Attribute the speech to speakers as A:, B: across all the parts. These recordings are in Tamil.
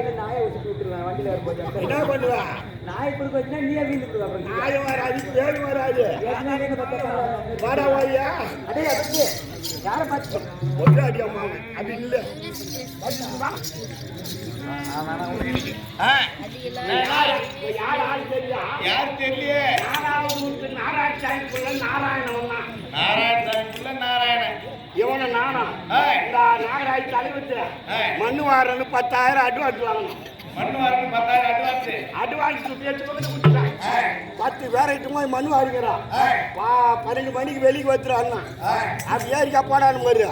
A: வர வயல நாயை விட்டு விட்டுருவேன் வண்டியில வரும்போது
B: என்ன பண்ணுவா?
A: நாய் கொடுக்க வச்சுனா நீயே வீழ்ந்து அப்புறம்
B: நாயம் வராது தேடி வராது. வாடா வாயா?
A: அதே அதுக்கு யாரை பார்த்து?
B: ஒன்று அடி அம்மா அது இல்ல. யார் ஆள் தெரியா
C: யார் தெரியலையே
B: நாலாவது வீட்டு நாராயணசாமிக்குள்ள நாராயணன்
C: நாராயணன்
B: இவனை நானா. இந்த நாகராஜ் தலைவத்து. மண்ணு வாரன்னு பத்தாயிரம் அட்வான்ஸ் வாங்கணும்.
C: மண்ணு வரணும் பத்தாயிரம் அட்வான்ஸ்
B: அட்வான்ஸ் பத்து பேரைட்டு போய் மண்ணு வாங்கிக்கிறான் பா பன்னெண்டு மணிக்கு வெளியே வந்துடுறான் அது ஏறிக்கா போடான்னு மாதிரி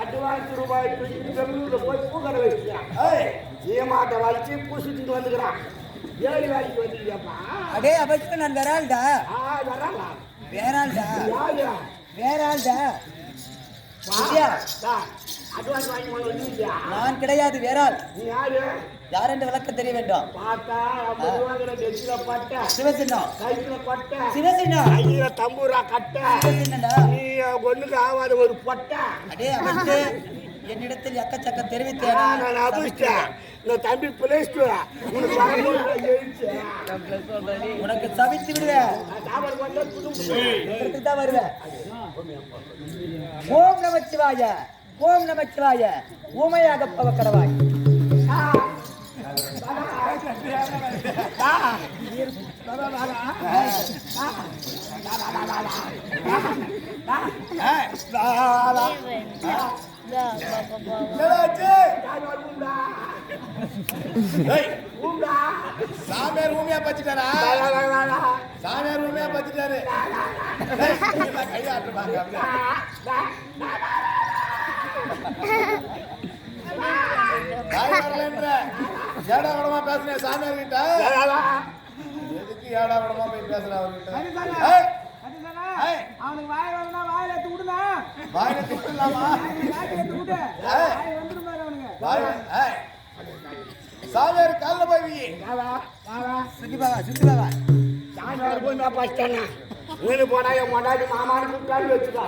B: அட்வான்ஸ் ரூபாய் பெங்களூர்ல போய் பூக்கடை வச்சுக்கிறான் ஈமாட்டை வலிச்சு பூசிட்டு வந்துக்கிறான். ஏழு வேலைக்கு வந்துருக்கியாப்பா
A: அடே அவசியம் நான் வேற ஆள்டா
B: ஆ வராங்களா
A: வேற ஆள்டா
B: யாரு
A: வேற ஆள்டா வித்யா,
B: அட்வான்ஸ் வாங்கி கொண்டு வந்துருக்கியா
A: நான் கிடையாது வேற ஆள்
B: நீ யாரு?
A: என்று விளக்கம் தெரிய வேண்டும். சிவசின்னம். சிவசின்னம்.
B: கையில தம்பூரா கட்டை. நீ ஒண்ணுக்கு ஆகாத ஒரு பொட்டை.
A: என்னிடத்தில் எக்கச்சக்கம் தெரிவித்தேனா
B: நான் இந்த தம்பி வரணும் எழுச்சு
A: உனக்கு சவித்து விடுவேன். தான் வருவேன். ஓம் நமச்சிவாய ஓம் நமச்சிவாய ஊமையாக பவக்கடவாய்
C: என்னடாச்சு? ஏய், சாமியார் ஊமையா பச்சிட்டாரா? சாமியார் ஊமையா பச்சிட்டாரு. ஏய், நீங்க ஏடா கூடமா பேசுனேன் சாமியார் கிட்ட எதுக்கு ஏடா கூடமா போய் பேசுற அவர்கிட்ட?
A: அவனுக்கு வாய் வரணும் வாயில எடுத்து விடுனா
C: வாயில
A: வாயில எடுத்து விடு வாய் வந்துடும் பாரு அவனுக்கு
C: சாமியார் கால்ல போய் வை.
A: சுத்தி பாவா சுத்தி பாவா
B: சாயங்காலம் போய் நான் பஸ்டானா வீடு போனா என் மொண்டாடி மாமான்னு கூப்பிட்டாலும் வச்சுக்கா.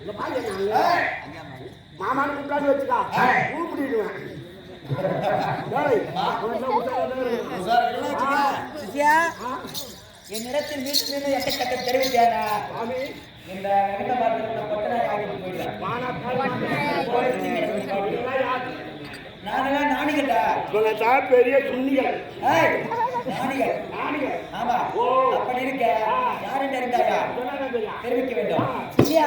B: இங்க பாரு நாங்க மாமான்னு கூப்பிட்டாலும் வச்சுக்கா. கூப்பிடுவேன்.
A: என்னிடத்தில் வீட்டில் எக்கச்சக்கம் தெரிவித்தாரா
B: சாமி,
A: இந்த பாத்திரத்தில் ஆகிட்டு நானெல்லாம் நாணிகட்டா
B: இவங்கதான் பெரிய சுண்ணிகள்.
A: நாணிகள்
B: நாணிகள்
A: ஆமா
B: ஓ.
A: அப்படி இருக்க
B: சொன்னாங்க தெரியா?
A: தெரிவிக்க வேண்டும். சுத்தியா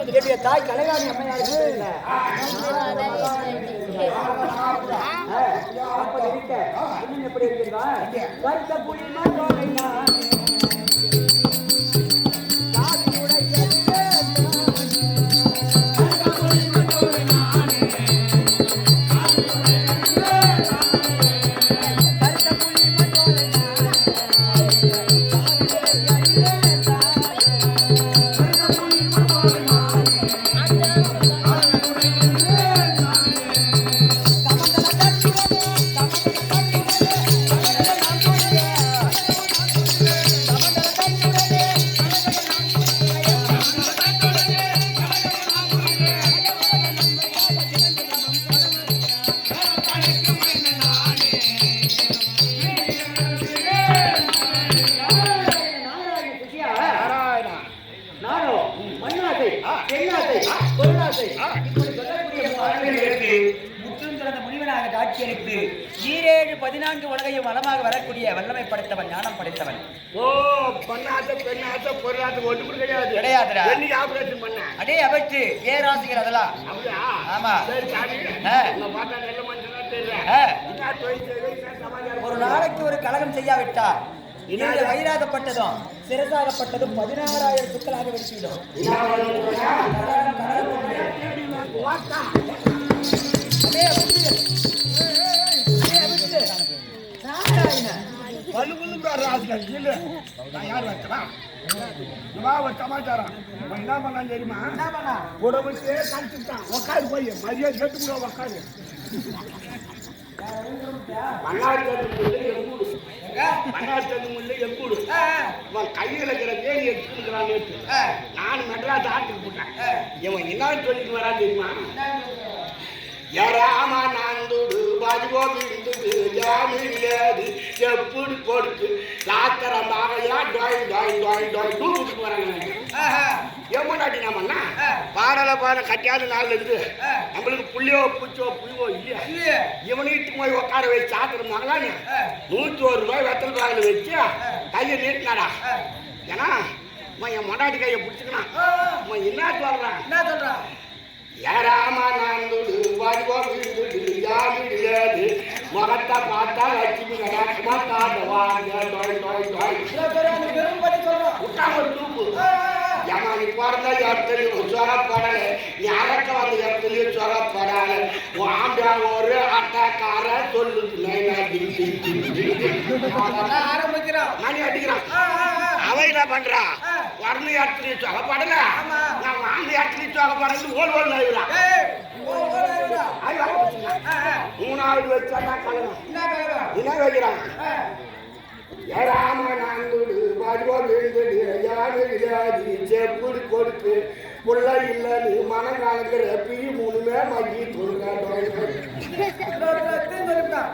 A: என்னுடைய தாய் கலைவாணி அம்மையாருக்கு எப்படி வருத்த புலிமா தோலைனா
B: என்ன சமாச்சாரம்
A: ஒரு நாளைக்கு ஒரு கலகம் செய்யாவிட்டால் நீங்கள் வயிறாகப்பட்டதும் சிறசாகப்பட்டதும் பதினாறாயிரம் சுக்களாக நாராயண
B: பல்லு இல்ல. நான் யார்? வா, ஒரு சமாச்சாரம். என்ன பண்ணான் தெரியுமா?
A: என்ன பண்ணா
B: உடம்புக்கே கழிச்சுட்டான். உக்காரு போய், மரியாதை கேட்டு கூட உக்காரு. கையில இருக்கிற வேலி எடுத்துக்கிறான் நேற்று
A: ஆ,
B: நான் மெட்ராஸ் ஆட்டுக்கு போட்டேன். இவன் என்ன சொல்லிட்டு வரா தெரியுமா?
A: என்ன சொல்ற?
B: ఎరామ నందుడు బదిగోవిందుడు జామిలేదు ఎప్పుడు కొడుకు లాత్తర బాగా డాయి డాయి డాయి డాయి దూకుతుకు வராங்க
A: ஆஹா,
B: ஏமாட்டினாமண்ணா
A: ஆ.
B: பாடல பாட கட்டியாத நாள்ல இருந்து
A: ஆ.
B: நம்மளுக்கு புள்ளியோ பூச்சோ புளிவோ இல்லையா
A: இல்லையே.
B: இவனிட்டு போய் உட்கார வச்சு சாப்பிடுற மகளானு
A: ஆ.
B: நூத்தி ஒரு ரூபாய் வெத்தல் பாயில வச்சு கையை நீட்டினாடா
A: ஆ,
B: ஏன்னா அவன் என் மொண்டாட்டி கையை பிடிச்சிக்கணும்
A: ஆ,
B: அவன் என்ன சொல்றான்
A: என்ன சொல்றா
B: ஏராமனந்துடு வடிவமிடுடு யாமிடியாது முகத்தை பார்த்தா லட்சுமி கடாட்சமா தாண்டவாங்க நீ பிறந்த இடத்துலயும் சொரப்படல அறக்க வந்த இடத்துலயும் சொரப்படல உன் ஆம்பா ஒரு அட்டக்கார.
A: அதெல்லாம் ஆரம்பிக்கிறோம்
B: மணி அடிக்கிறான்
A: ஆ, ஆ, ஆ.
B: அவ என்ன பண்றா இடத்துலயும் சொரப்படல
A: ஆமா.
B: நான் வாழ்ந்த இடத்துலயும் சொரப்படல ஓல் ஓல்
A: ஆ.
B: மூணாவது வச்சா கலகம்
A: என்ன
B: வைக்கிறான்? வடிவமிடுடு யாமிடியாது செப்புடு கொடுத்து புள்ள இல்ல நீ மனம் கலக்கிற பீ மூணுமே மகி தொழுங்க?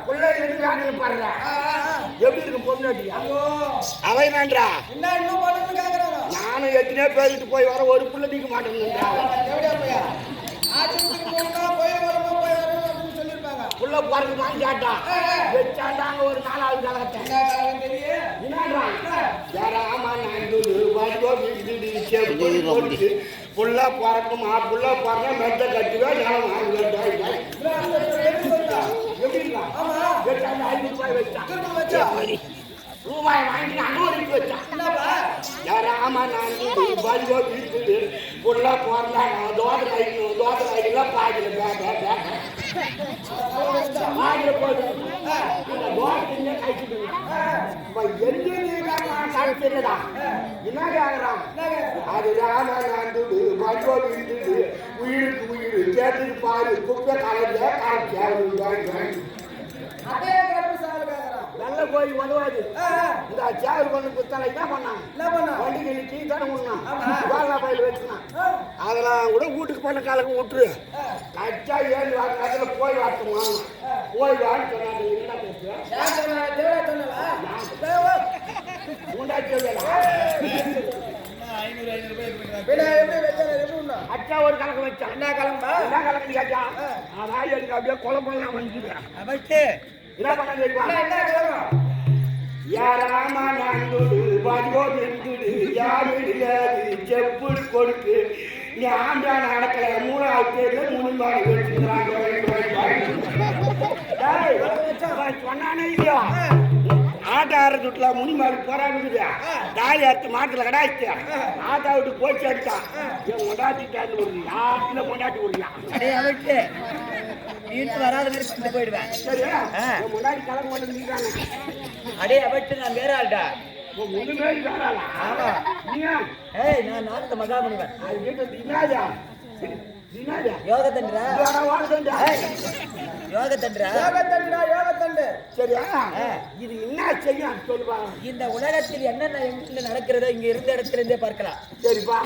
B: புள்ள
A: ஆ, ஆ.
B: எப்படி இருக்கும் அவன் என்னன்றா
A: என்ன இன்னும்
B: நானும் எத்தனையோ பேருக்கு போய் வர ஒரு புள்ள
A: அப்படின்னு சொல்லியிருப்பாங்க.
B: புள்ள பிறகுதான் கேட்டா வச்சாண்டாங்க ஒரு நாலாவது வீடு செப்பு கொடுத்து புள்ள பிறக்குமா? புள்ள பிறந்தா மெத்த கட்டுவே நான் வாங்க எப்படி ரூபாய் வாங்கி அனுமதிக்கு வச்சான்.
A: என்னப்பா?
B: யாராமா நண்டுடு வந்தோ வீடு புள்ள பிறந்தா தோட்ட கைக்கணும் தோட்ட கைக்கெல்லாம் பாக்கல பேக்க பேக்க பாக்கல போகுது அந்த தோட்டத்திலே கைக்கிட்டு தெரியலடா என்ன கேக்குறான் அது ராம நண்டுடு மஞ்சோ வீட்டுடு உயிருக்கு உயிர் கேட்டு பாரு குப்பை
A: அதே சாவு கேக்குறான்
B: நல்ல கோயில் உதவாது. இந்த சேவல் பண்ணு குத்தலை என்ன பண்ணான்
A: என்ன பண்ணா?
B: வண்டிக்கு டீ தானே உண்ணான்
A: ஆமா.
B: வாழா பயில் வச்சுனான் அதெல்லாம் கூட வீட்டுக்கு பண்ண காலக்கு விட்டுரு. கச்சா ஏழு வாரம் அதில் போய் வாட்டுமா போய் வான்னு சொன்னாங்க. என்ன? அச்சா ஒரு கலக்கு வச்சான்.
A: என்ன கிளம்பா?
B: என்ன கலக்கு கேட்டா அதான் எனக்கு அப்படியே குழம்பெல்லாம் வந்துட்டு என்ன பண்ண தெரியுமா? யாராமா நண்டுடு வந்தோ நின்றுடு யாரு இல்லாது? செப்புடு கொடுக்கு நீ ஆண்டா நடக்கல. மூணாவது பேர்ல மூணு மாடு சொன்னானே இல்லையா? ஆட்டோ ஆற துட்டுல முனி மாடு போறாங்க தாய் அறுத்து மாட்டுல ஆட்டோ விட்டு போச்சு அடிச்சான் என் ஒரு யாருல கொண்டாட்டி விடலாம்
A: வீட்டு வராத மாதிரி கொண்டு போயிடுவேன். அடே அவட்டு நான் வேற ஆள்டா ஆமா. ஏய் நான் நாட்டு மகாமுனிவன்
B: அது
A: யோக
B: வாழ்க்கை
A: யோக தண்டுரா
B: சரியா
A: ஆ.
B: இது என்ன செய்யும் சொல்லுவாங்க
A: இந்த உலகத்தில் என்னென்ன எங்க நடக்கிறதோ இங்க இருந்த இடத்துல இருந்தே பார்க்கலாம்
B: சரிப்பா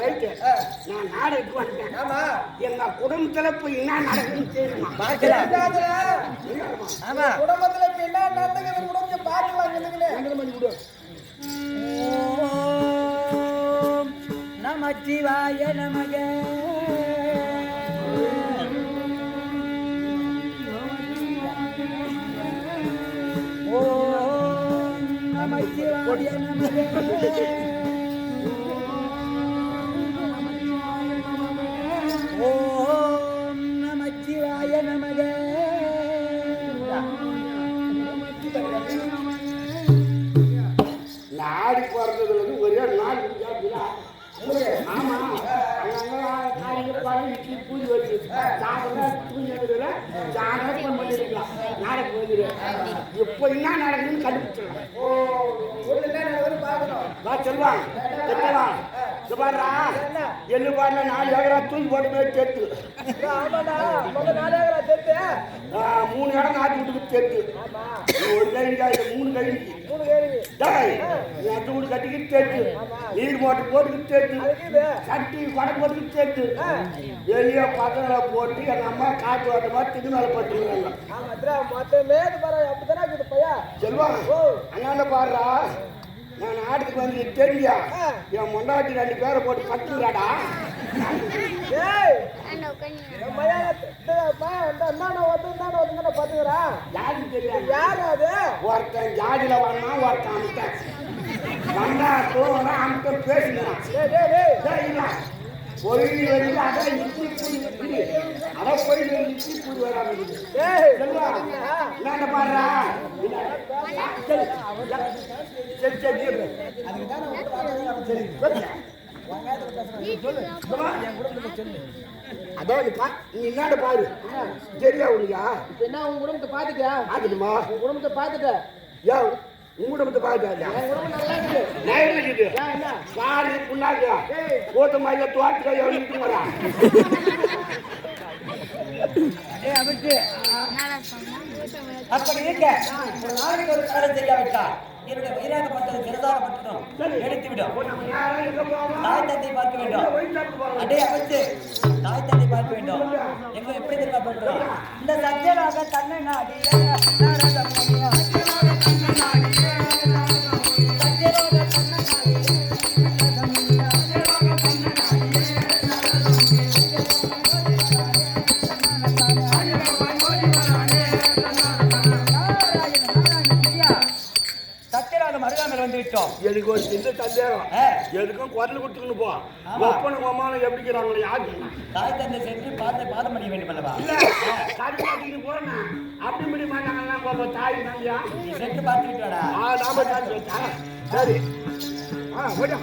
B: ரைட்டு. நான் நாடகத்துக்கு வந்துட்டேன்.
A: ஆமா.
B: எங்க குடும்பத்துல என்ன நடக்குதுன்னு தெரியுமா
A: பார்க்கலாம். ஆமா.
D: குடும்பத்துல இப்ப என்ன
B: எங்களை மணி விடு
A: ஓம் நமச்சிவாய நமக. ஓம் நமச்சிவாய நமக
B: நாடி பிறந்ததுல இருந்து ஒரே நாள் ஆமா அங்கங்க வச்சு சாப்பிடலாம் தூங்கினதுல சாயந்தரம் பண்ணிருக்கலாம் நாளைக்கு இப்போ என்ன கண்டுபிடிச்சிடலாம்
D: ஊர்ல என்ன நடக்குதுன்னு பாக்கணும்
B: செல்வா இது பாருடா. எள்ளு பாருல நாலு ஏக்கரா தூக்கி போட்டு போய்
D: தெரிஞ்சு
B: மூணு இடம் நாட்டு வீட்டுக்கு சேர்த்து ஒரு கைங்கா இது மூணு
D: கேள்வி
B: டேய் நட்டு வீடு கட்டிக்கிட்டு சேர்த்து நீர் மோட்டர் போட்டுக்கிட்டு
D: அதுக்கு
B: கட்டி கொடை போட்டுக்கிட்டு சேர்த்து வெளியே பக்கத்துல போட்டு எங்க அம்மா காட்டு ஓட்டமா திரு மேல பட்டுருக்காங்க
D: மொத்தமே இது பாரு அப்படித்தானே பையா?
B: செல்வா அண்ணாண்ட பாடுறா நான் நாட்டுக்கு வந்து தெரியா என் மொண்டாட்டி ரெண்டு பேரை போட்டு கட்டுறாடா ஒருத்தன் ஜாதியில வந்தான் ஒருத்தன் அமுத்தன் வந்தா
D: டேய் டேய்,
B: இல்ல. பொருள் வருது அதான் இப்படி அதான் பொருள் வருது இட்லி பூரி வராது
D: டேய்
B: செல்வா என்ன பாடுறா? சரி சரி சரி இரு. சரி சொல்லு. நீ பாரு சரியா உனக்கா
D: என்ன உன் குடும்பத்தை பார்த்துக்க
B: ஆகுதுமா
D: உன் குடும்பத்தை பார்த்துக்க
B: ஏன் உங்கள்கிட்ட மட்டும் பாருங்க நான் சாரி புண்ணாக்கு போத்த மாதிரி தோட்டத்தை எவ்வளோ வரா
A: அப்படி இருக்க ஒரு நாளைக்கு ஒரு காலம் செய்யாவிட்டா என்னுடைய வயிறாக பட்டது சிறதாக பட்டதும் எடுத்து விடும் தாய் தந்தை பார்க்க வேண்டும். அடே அமைச்சு தாய் தந்தை பார்க்க வேண்டும். எங்க எப்படி தெரியுமா பண்றோம் இந்த சத்தியமாக தன்னை நாடி
E: எனக்கு ஒரு சின்ன சந்தேகம். எதுக்கும் குரல் கொடுத்துக்கணும் போ.
B: ஆமா.
E: ஒப்பனும் அம்மாவும் எப்படிக்கிறாங்களே யாரு?
B: தாய் தந்தை சென்று பார்த்து பாதம் பண்ண வேண்டும் அல்லவா?
E: இல்ல. கறி காட்டிட்டு போறேன் அப்படி இப்படி மாட்டாங்கன்னா பாப்பா தாய்
B: நீ சென்று பார்த்துக்கிட்டு வாடா.
E: ஆ நாம காட்டி வச்சா சரி. ஆ போய்டா.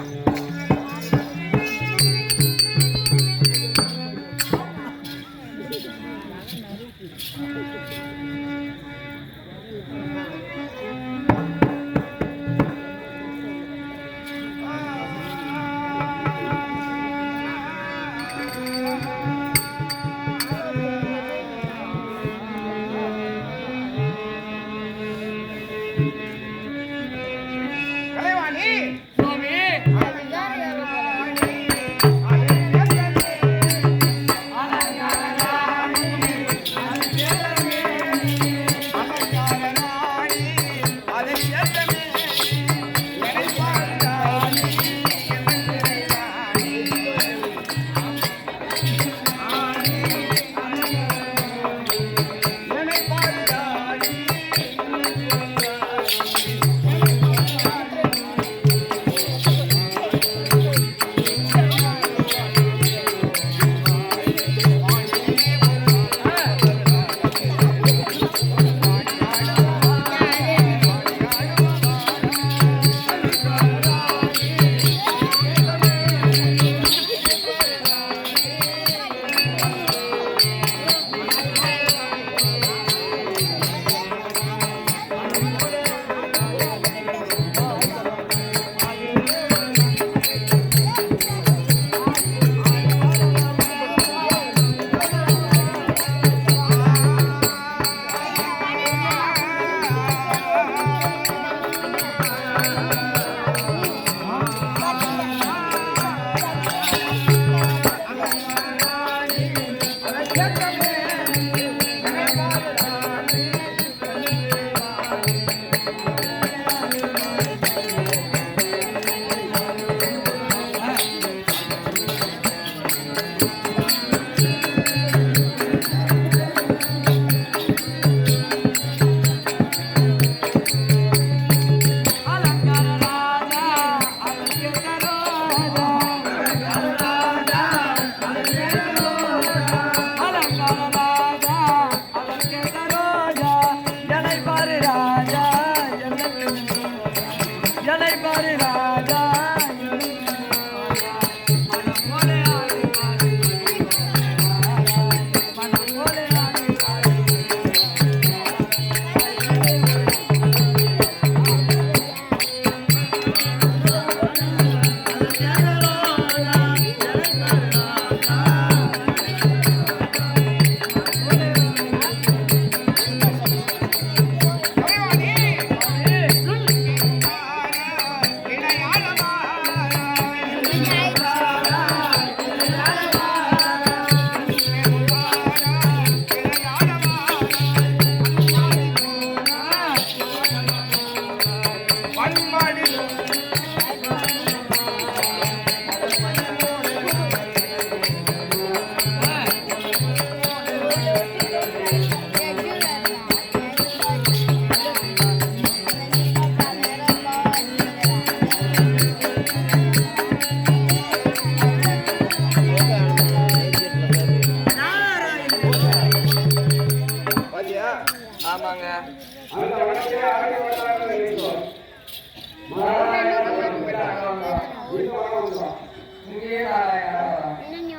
A: இன்னும் நீ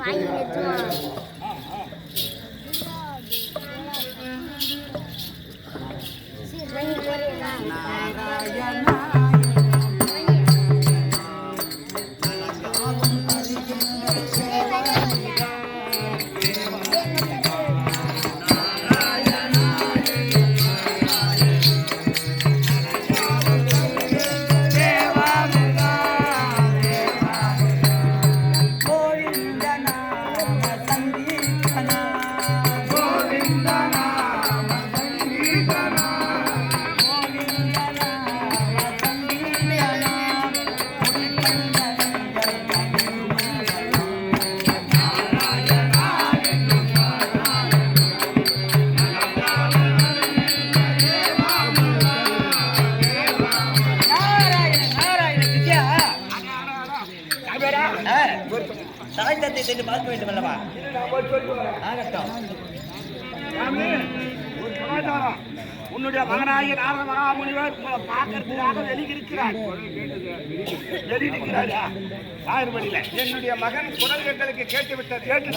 A: வாங்கி தாய் சென்று பார்க்க வேண்டும் அல்லவா ஆகட்டும்
B: உன்னுடைய மகனாகிய நாரத மகாமுனிவர் உங்களை பார்க்கறதுக்காக வெளியிருக்கிறார். வெளியிருக்கிறாரா? யார் என்னுடைய மகன் குரல் எங்களுக்கு கேட்டு விட்டார் கேட்டு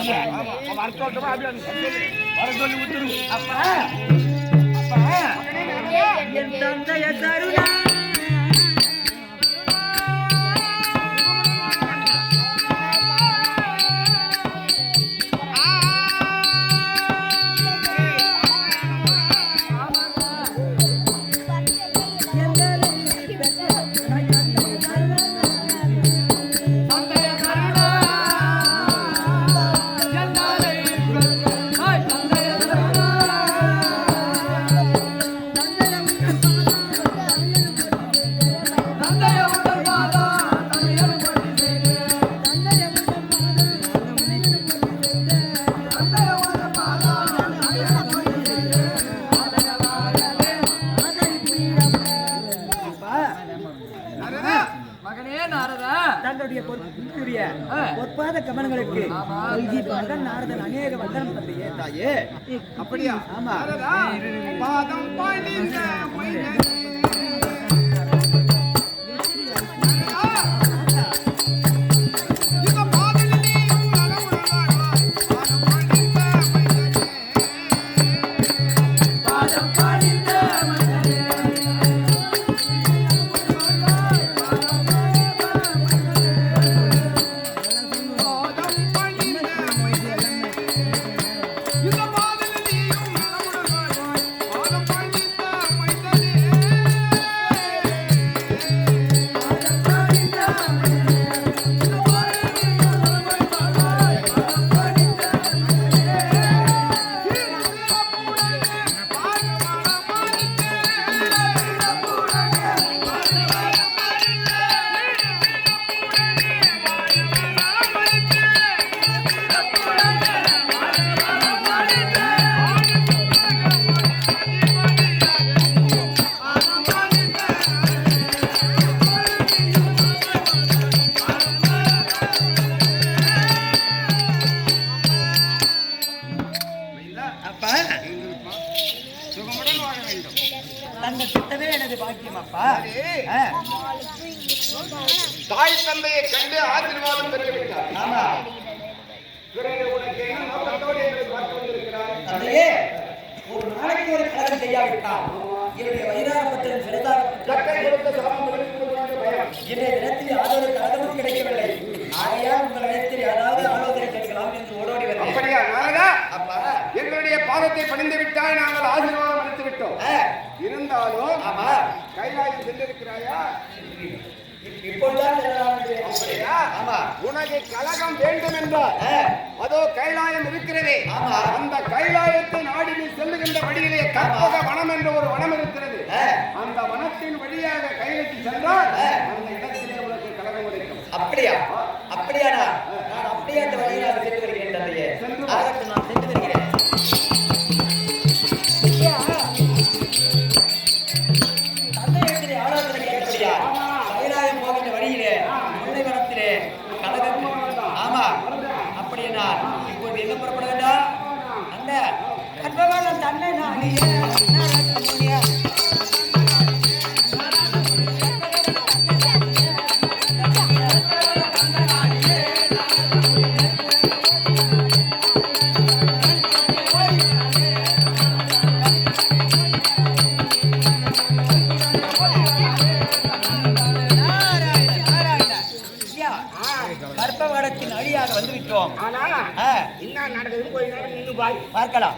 B: வர சொல்லட்டுமா வர சொல்லி விட்டுருங்க
A: அப்ப. அப்ப. என் தந்தைய தருணா.
C: அதோ கைலாயம் இருக்கிறதே. அந்த கைலாயத்தை நாடி நீ செல்லுகின்ற வழியிலே கற்பக வனம் என்ற ஒரு வனம் இருக்கிறது. அந்த வனத்தின் வழியாக கையிலுக்கு சென்றால். அந்த இடத்திலே உனக்கு கலகம் கிடைக்கும்
A: அப்படியா? அப்படியாடா? நான் அப்படியே அந்த வழியில் நான் சென்று வருகிறேன் நாராயண, நாராயண. ஐயா, கர்ப்பகாலத்தின் வந்துவிட்டோம்
B: என்ன நடக்குதுன்னு கொஞ்ச நின்று பாய்
A: பார்க்கலாம்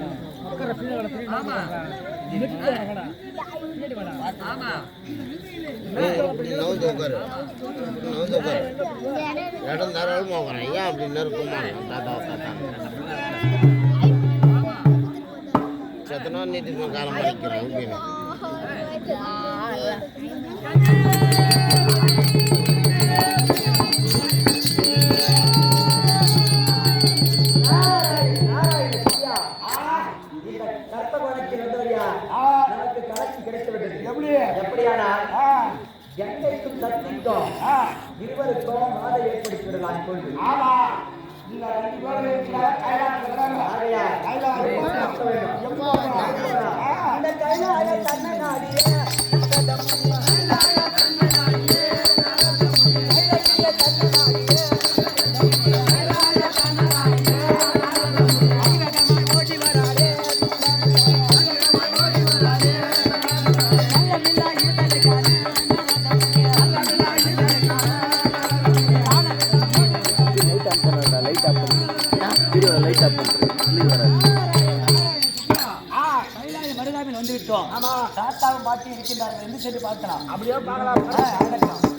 F: இடம் தாராளமாக உட்காரன் ஏன் அப்படின்னு இருக்குமா தாத்தா தாத்தா. நீட்டு காலமாக இருக்கிறேன் அப்படின்னு
B: ஆமா நீங்க ரெண்டு பேரும்
A: இருக்கின்றார்கள் என்று சொல்லி பார்க்கலாம்.
B: அப்படியே பார்க்கலாம்.